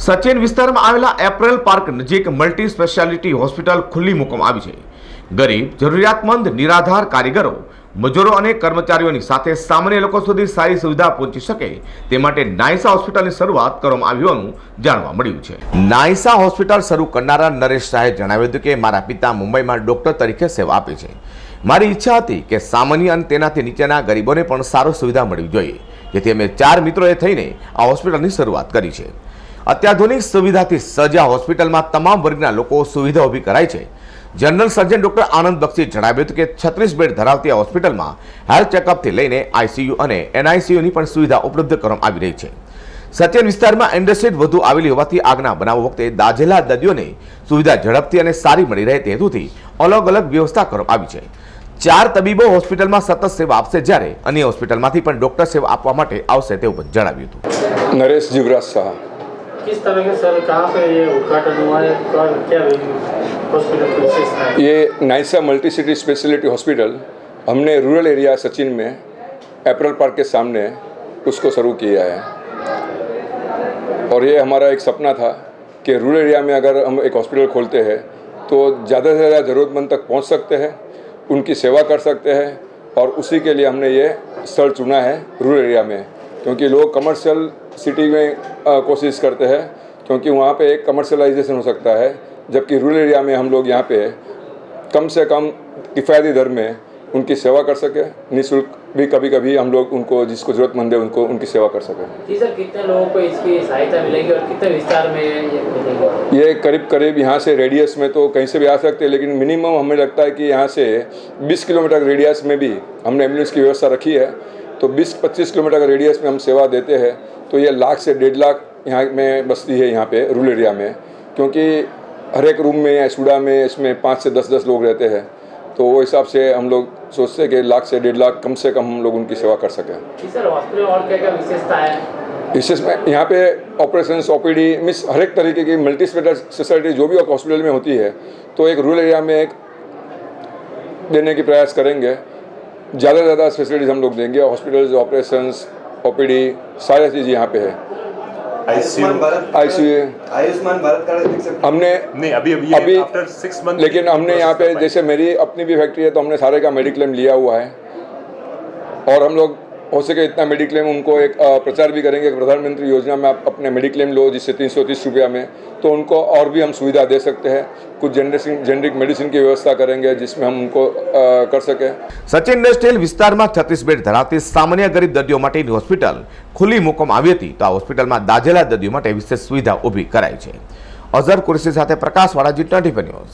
સચિન વિસ્તારમાં આવેલા April park નજીક મલ્ટી સ્પેશિયાલિટી હોસ્પિટલ ખુલ્લી મૂકવામાં આવી છે. ગરીબ, જરૂરિયાતમંદ, નિરાધાર કારીગરો, મજૂરો અને કર્મચારીઓની સાથે સામાન્ય લોકો સુધી સારી સુવિધા પહોંચી શકે તે માટે નાયસા હોસ્પિટલની શરૂઆત કરવામાં આવી હોવાનું જાણવા મળ્યું છે. નાયસા હોસ્પિટલ શરૂ કરનારા નરેશ શાહે જણાવ્યું હતું કે, મારા પિતા મુંબઈમાં ડોક્ટર તરીકે સેવા આપે છે. મારી ઈચ્છા હતી કે સામાન્ય અને તેનાથી નીચેના ગરીબોને પણ સારો સુવિધા મળવી જોઈએ. જેથી અમે ચાર મિત્રોએ થઈને આ હોસ્પિટલની શરૂઆત કરી છે. અત્યાધુનિક સુવિધાથી સજ્જ હોસ્પિટલમાં તમામ વર્ગના લોકો સુવિધા ઊભી કરાઈ છે. જનરલ સર્જન ડોક્ટર આનંદ બક્ષી જણાવ્યું હતું કે છત્રીસ બેડ ધરાવતી આ હોસ્પિટલમાં હેલ્થ ચેકઅપથી લઈને આઈસીયુ અને એનઆઈસીયુની પણ સુવિધા ઉપલબ્ધ કરવામાં આવી રહી છે. સચિન વિસ્તારમાં ઇન્ડસ્ટ્રીડ વધુ આવેલી હોવાથી આગના બનાવ વખતે દાજેલા દર્દીઓને સુવિધા ઝડપથી અને સારી મળી રહે તે હેતુથી અલગ અલગ વ્યવસ્થા કરવામાં આવી છે. ચાર તબીબો હોસ્પિટલમાં સતત સેવા આપશે જ્યારે અન્ય હોસ્પિટલમાંથી પણ ડોક્ટર સેવા આપવા માટે આવશે તેવું જણાવ્યું હતું. નરેશ જીવરાજ શાહ. किस तरह के सर, कहाँ पे ये उद्घाटन हुआ है? क्या हॉस्पिटल की विशेषता ये Naisa multi city speciality hospital, हमने रूरल एरिया सचिन में एप्रल पार्क के सामने उसको शुरू किया है। और ये हमारा एक सपना था कि रूरल एरिया में अगर हम एक हॉस्पिटल खोलते हैं तो ज़्यादा से ज़्यादा ज़रूरतमंद तक पहुँच सकते हैं, उनकी सेवा कर सकते हैं, और उसी के लिए हमने ये स्थल चुना है रूरल एरिया में। क्योंकि लोग कमर्शियल सिटी में कोशिश करते हैं क्योंकि वहाँ पे एक कमर्शलाइजेशन हो सकता है जबकि रूरल एरिया में हम लोग यहाँ पे कम से कम किफ़ायती दर में उनकी सेवा कर सके निःशुल्क भी कभी कभी हम लोग उनको जिसको ज़रूरतमंद है उनको उनकी सेवा कर सकें। जी सर कितने लोगों को इसकी सहायता मिलेगी और कितने विस्तार में ये ये करीब करीब यहाँ से रेडियस में तो कहीं से भी आ सकते हैं लेकिन मिनिमम हमें लगता है कि यहाँ से 20 किलोमीटर रेडियस में भी हमने एंबुलेंस की व्यवस्था रखी है। तो 20-25 किलोमीटर का रेडियस में हम सेवा देते हैं तो ये लाख से डेढ़ लाख यहाँ में बस्ती है यहाँ पे रूरल एरिया में। क्योंकि हर एक रूम में या सुडा में इसमें पाँच से दस दस लोग रहते हैं। तो वो हिसाब से हम लोग सोचते हैं कि लाख से डेढ़ लाख कम से कम हम लोग उनकी सेवा कर सकें। विशेष में यहाँ पे operation O P D means हर एक तरीके की मल्टी स्पेशलिटी जो भी हॉस्पिटल में होती है तो एक रूरल एरिया में एक देने की प्रयास करेंगे। ज़्यादा से ज़्यादा फैसिलिटीज़ हम लोग देंगे। Hospitals operation O P D सारी चीज़ यहाँ पे है। आयुष्मान भारत ICU आयुष्मान। भारत कार्ड देख सकते हमने नहीं अभी अभी अभी आफ्टर सिक्स मंथ लेकिन हमने यहाँ पे जैसे मेरी अपनी भी फैक्ट्री है तो हमने सारे का मेडिक्लेम लिया हुआ है। और हम लोग हो सके इतना मेडिक्लेम उनको एक अ, प्रचार भी करेंगे कि प्रधानमंत्री योजना में आप अपने मेडिक्लेम लो जिससे तीन सौ तीस रुपया में तो उनको और भी हम सुविधा दे सकते हैं कुछ जेनरिक जेनरिक मेडिसिन की व्यवस्था करेंगे जिसमें हम उनको अ, कर सकें સચિન ઇન્ડસ્ટ્રીયલ વિસ્તારમાં છત્રીસ બેડ ધરાવતી સામાન્ય ગરીબ દર્દીઓ માટેની હોસ્પિટલ ખુલ્લી મૂકવામાં આવી હતી તો આ હોસ્પિટલમાં દાઝેલા દર્દીઓ માટે વિશેષ સુવિધા ઊભી કરાઈ છે અઝર કુરેશી સાથે પ્રકાશ વાળાજી ટ્વેન્ટી ન્યૂઝ